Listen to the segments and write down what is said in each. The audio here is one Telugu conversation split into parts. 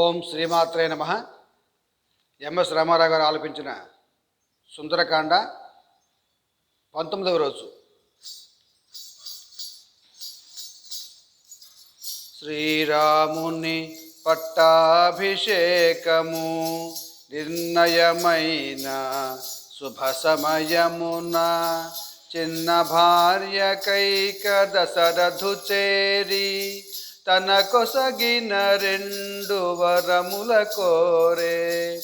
ఓం శ్రీమాత్రే నమ. ఎంఎస్ రామారావు గారు ఆలపించిన సుందరకాండ పంతొమ్మిదవ రోజు. శ్రీరాముని పట్టాభిషేకము నిర్ణయమైన శుభ సమయమున చిన్న భార్య కైక దశరథు చేరి తన కొసగిన రెండు వరముల కోరే.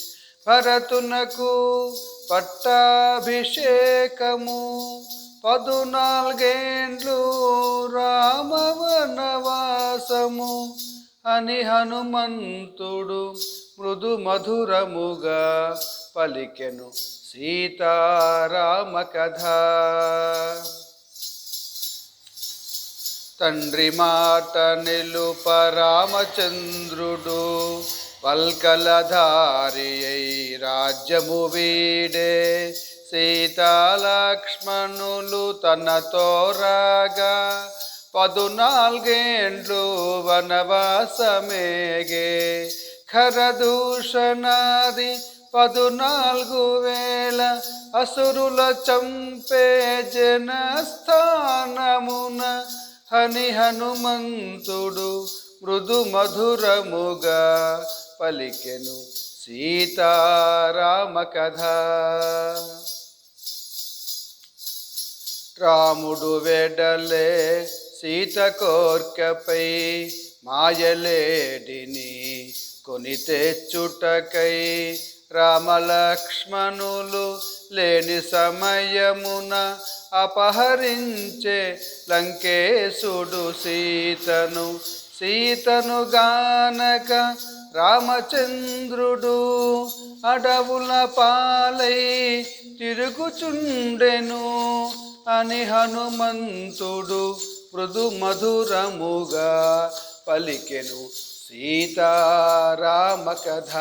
భరతునకు పట్టాభిషేకము. పదునాలుగేండ్లు రామవనవాసము. అని హనుమంతుడు మృదు మధురముగా పలికెను సీతారామ కథ తండ్రి మాట నిలుప రామచంద్రుడు పల్కలధారి అయి రాజ్యము వీడే. సీతాలక్ష్మణులు తనతో రాగా పదునాలుగేండ్లు వనవాసమేగే. ఖరదూషణాది పదునాలుగు వేల అసురుల చంపే జనస్థానమున హని హనుమంతుడు మృదు మధురముగా పలికెను సీతారామ కథ రాముడు వెడలే సీత కోర్కపై మాయలేడిని కొని తెచ్చుటకై రామలక్ష్మణులు లేని సమయమున అపహరించే లంకేశుడు సీతను. సీతను గానక రామచంద్రుడు అడవుల పాలై తిరుగుచుండెను అని హనుమంతుడు మృదు మధురముగా పలికెను. సీతారామ కథ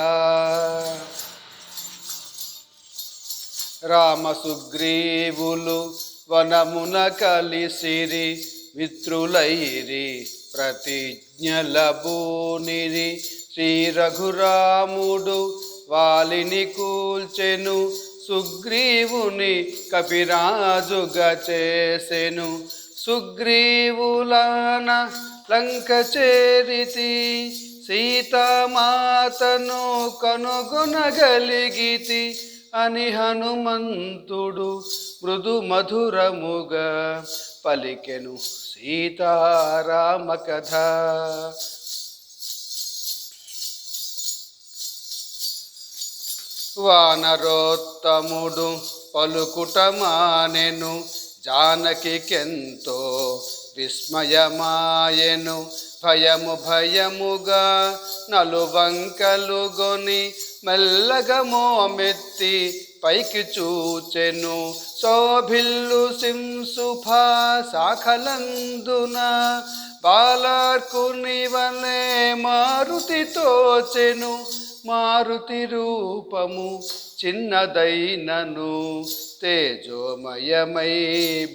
రామ సుగ్రీవులు వనమున కలిసిరి మిత్రులైరి ప్రతిజ్ఞలబూనిరి. శ్రీ రఘురాముడు వాలిని కూల్చెను సుగ్రీవుని కపిరాజుగా చేసెను. సుగ్రీవులాన లంక చేరితి సీతామాతను కనుగొనగలిగితి. అని హనుమంతుడు మృదు మధురముగా పలికెను సీతారామ కథ వానరోత్తముడు పలుకుటమానెను జానకికెంతో విస్మయమాయెను భయము భయముగా నలువంకలుగొని మెల్లగా మోమెత్తి పైకి చూచెను. శోభిల్లు సింసుఫా శాఖలందున బాలార్కుని వనే మారుతి తోచెను. మారుతి రూపము చిన్నదైనను తేజోమయమై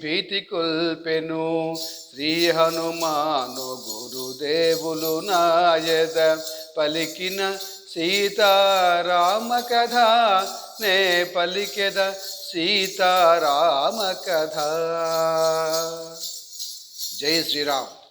భీతి కొల్పెను శ్రీ హనుమాను గురుదేవులు నాయద పలికిన సీతారామ కథ. నే పలికెద సీతారామ కథ. జై శ్రీరామ్.